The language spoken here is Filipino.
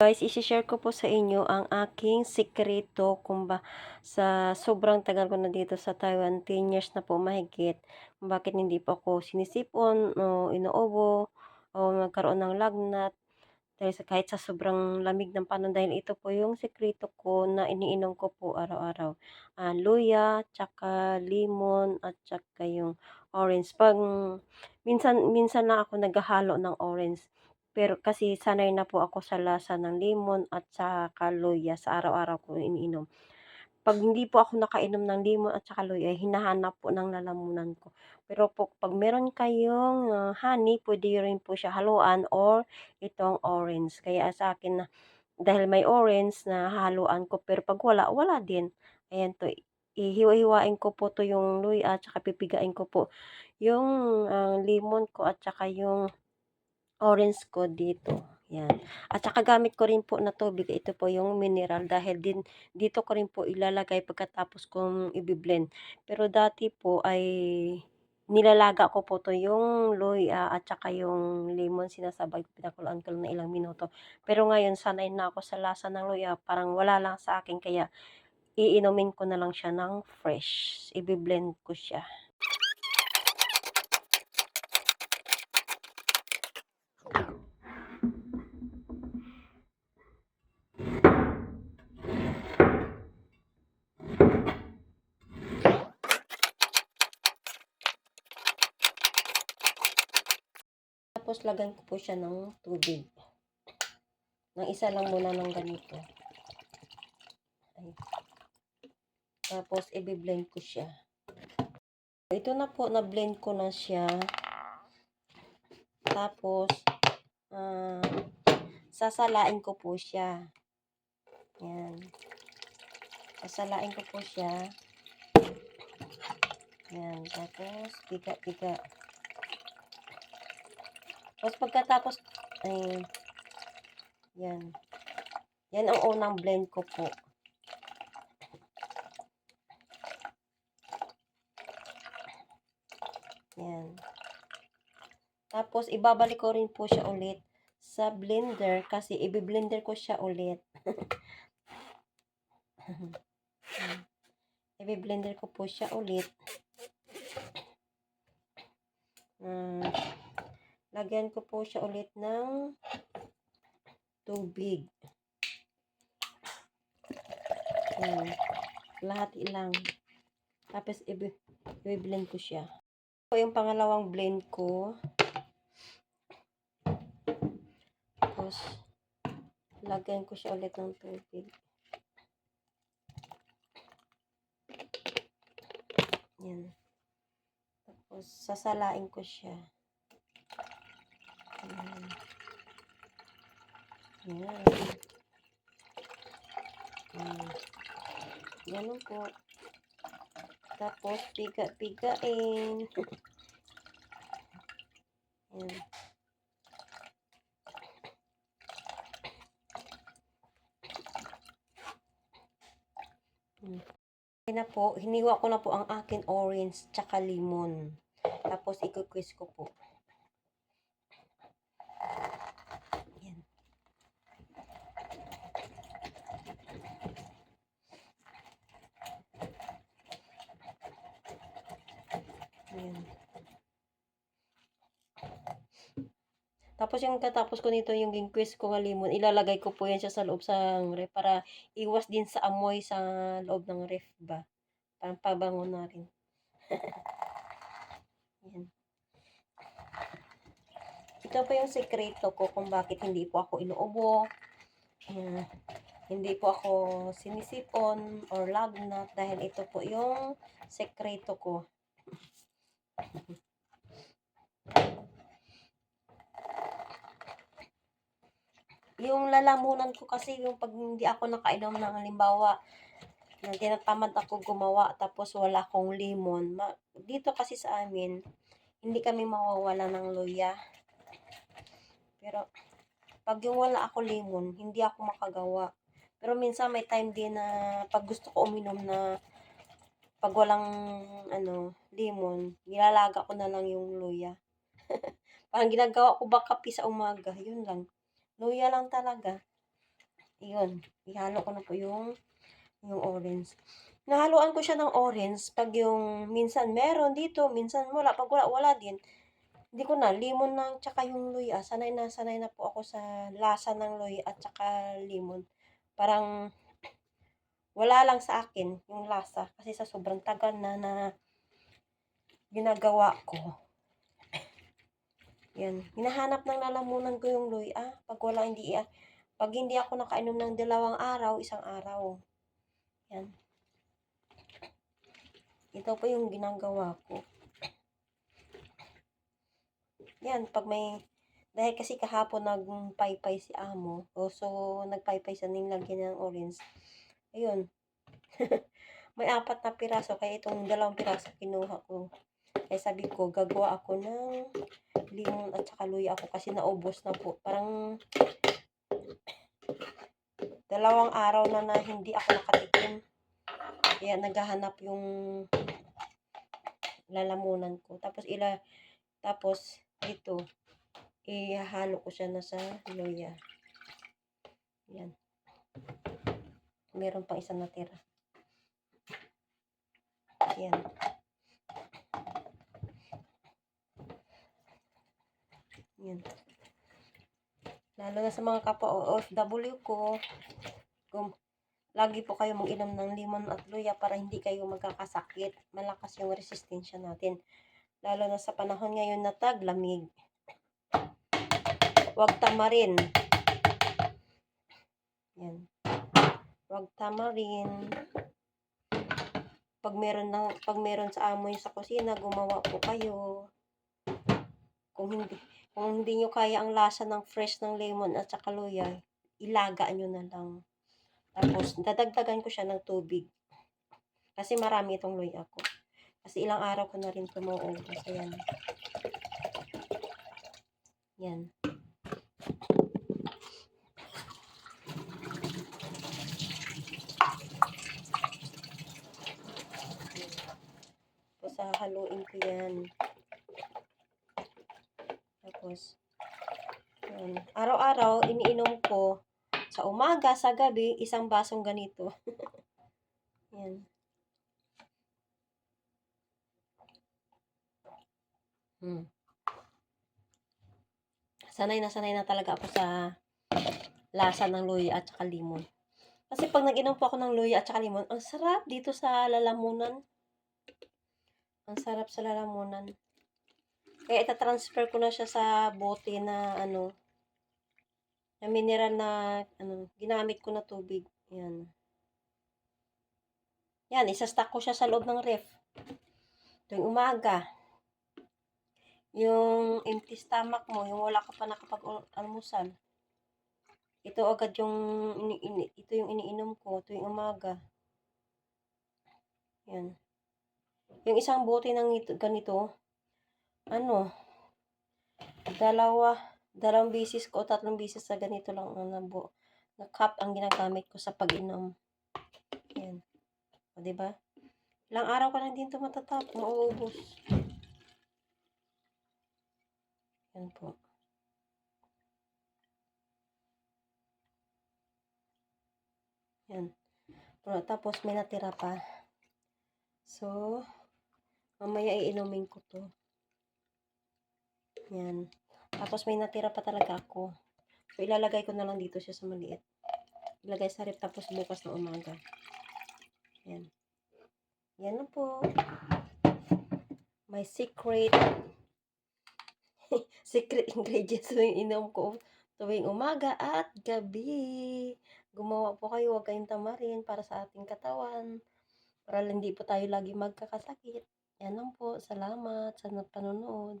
Guys, isi-share ko po sa inyo ang aking sikreto kung ba sa sobrang tagal ko na dito sa Taiwan, 10 years na po mahigit, kung bakit hindi po ako sinisipon o inuubo o nagkaroon ng lagnat dahil sa kahit sa sobrang lamig ng panahon dahil ito po yung sikreto ko na iniinom ko po araw-araw. Ah, luya, tsaka limon at tsaka yung orange. Pag minsan minsan lang ako naghahalo ng orange pero kasi sanay na po ako sa lasa ng lemon at saka luya sa araw-araw ko iniinom. 'Pag hindi po ako nakainom ng lemon at saka luya, hinahanap po ng lalamunan ko. Pero po 'pag meron kayong, ah, honey, puwede rin po siya haluan or itong orange. Kaya sa akin na dahil may orange nahahaluan ko pero 'pag wala, wala din. Ayan 'to, hihiwa-hiwain ko po 'to yung luya at saka pipigain ko po yung, ah, lemon ko at saka yung orange ko dito, 'yan. At saka gamit ko rin po na tubig, ito po yung mineral dahil din dito ko rin po ilalagay pagkatapos kong ibi-blend. Pero dati po ay nilalaga ko po 'to yung luya at saka yung lemon sinasabay pinakuluan ko ng ilang minuto. Pero ngayon sanay na ako sa lasa ng luya, parang wala lang sa akin kaya iinumin ko na lang siya ng fresh, ibi-blend ko siya. Tapos lagyan ko po siya ng tubig. Ng isa lang muna ng ganito. Ay. Tapos ibi-blend ko siya. Ito na po, na-blend ko na siya. Tapos, ah, sasalain ko po siya. Yan. Sasalain ko po siya. Yan. Tapos, piga-piga. Tapos pagkatapos, ay, yan. Yan ang unang blend ko po. Yan. Tapos, ibabalik ko rin po siya ulit sa blender kasi ibi-blender ko siya ulit. Ibi-blender ko po siya ulit. Hmm. Lagyan ko po siya ulit ng tubig. Yan. Lahat ilang. Tapos, i-blend ko siya. Ito yung pangalawang blend ko. Tapos, lagyan ko siya ulit ng tubig. Yan. Tapos, sasalain ko siya. Yan. Yan. Yan. Ganun po. Tapos, piga-pigain. Yan. Hmm. Ayan na po, hiniwa ko na po ang akin orange tsaka lemon. Tapos, ikukwis ko po. Yan. Tapos yung katapos ko nito yung ginquist ko nga lemon, ilalagay ko po yan siya sa loob sa ref para iwas din sa amoy sa loob ng ref ba. Parang pabango na rin. yan. Ito po yung sekreto ko kung bakit hindi po ako inuubo. Uh, hindi po ako sinisipon or lagnat dahil ito po yung sekreto ko. Yung lalamunan ko kasi yung pag hindi ako nakainom ng halimbawa na tinatamad ako gumawa tapos wala akong lemon. Ma dito kasi sa amin, hindi kami mawawala ng luya. Pero pag yung wala ako lemon, hindi ako makagawa. Pero minsan may time din na pag gusto ko uminom na pag walang ano, lemon, nilalaga ko na lang yung luya. Parang ginagawa ko ba kape sa umaga, yun lang. Luya lang talaga. Iyon, ihalo ko na po yung yung orange. Nahaluan ko siya ng orange pag yung minsan meron dito, minsan wala. Pag wala, wala din. Hindi ko na, limon lang tsaka yung luya. Sanay na sanay na po ako sa lasa ng luya at tsaka limon. Parang wala lang sa akin yung lasa kasi sa sobrang tagal na na ginagawa ko. Yan, hinahanap ng lalamunan ko yung luya. Pag wala, hindi, ah, pag hindi ako nakainom ng dalawang araw, isang araw. Yan. Ito po yung ginagawa ko. Yan, pag may, dahil kasi kahapon nagpaypay si amo, o so nagpaypay siya ng lagyan ng orange. Ayun. may apat na piraso, kaya itong dalawang piraso kinuha ko. Kaya sabi ko, gagawa ako ng limon at saka luya ako kasi naubos na po. Parang dalawang araw na na hindi ako nakatikim. Kaya naghahanap yung lalamunan ko. Tapos ila tapos ito ihahalo ko siya na sa luya. Yan. Meron pang isang natira. Yan. Yan. Lalo na sa mga kapwa OFW ko, kung lagi po kayo mag-inom ng limon at luya para hindi kayo magkakasakit. Malakas yung resistensya natin. Lalo na sa panahon ngayon na taglamig. Huwag tamarin. Yan. Huwag tamarin. Pag meron ng pag meron sa amoy sa kusina, gumawa po kayo. Kung hindi kung hindi nyo kaya ang lasa ng fresh ng lemon at saka luya, ilaga nyo na lang. Tapos, dadagdagan ko siya ng tubig. Kasi marami itong luya ko. Kasi ilang araw ko na rin tumuubos. Ayan. Yan. Tapos, hahaluin ko yan. Tapos, yan. Araw-araw, iniinom ko sa umaga, sa gabi, isang basong ganito. yan. Hmm. Sanay na sanay na talaga ako sa lasa ng luya at saka limon. Kasi pag nag-inom po ako ng luya at saka limon, ang sarap dito sa lalamunan. Ang sarap sa lalamunan. Kaya ita-transfer ko na siya sa bote na ano, na mineral na ano, ginamit ko na tubig. Yan. Yan, isa-stack ko siya sa loob ng ref. Tuwing umaga. Yung empty stomach mo, yung wala ka pa nakapag-almusal. Ito agad yung ini, ini, ito yung iniinom ko tuwing umaga. Yan. Yung isang bote ng ito, ganito, ano, dalawa, dalawang bisis ko, tatlong bisis sa ganito lang ang nabo, na cup ang ginagamit ko sa pag-inom. Yan. O, diba? Ilang araw ka lang din ito matatap, mauubos. Yan po. Yan. Pero, tapos may natira pa. So, mamaya iinumin ko to. Yan. Tapos may natira pa talaga ako. So, ilalagay ko na lang dito siya sa maliit. Ilagay sa rep tapos bukas na umaga. Yan. Yan na po. My secret secret ingredients na inom ko tuwing umaga at gabi. Gumawa po kayo, huwag kayong tamarin para sa ating katawan. Para hindi po tayo lagi magkakasakit. Yan lang po. Salamat sa panonood.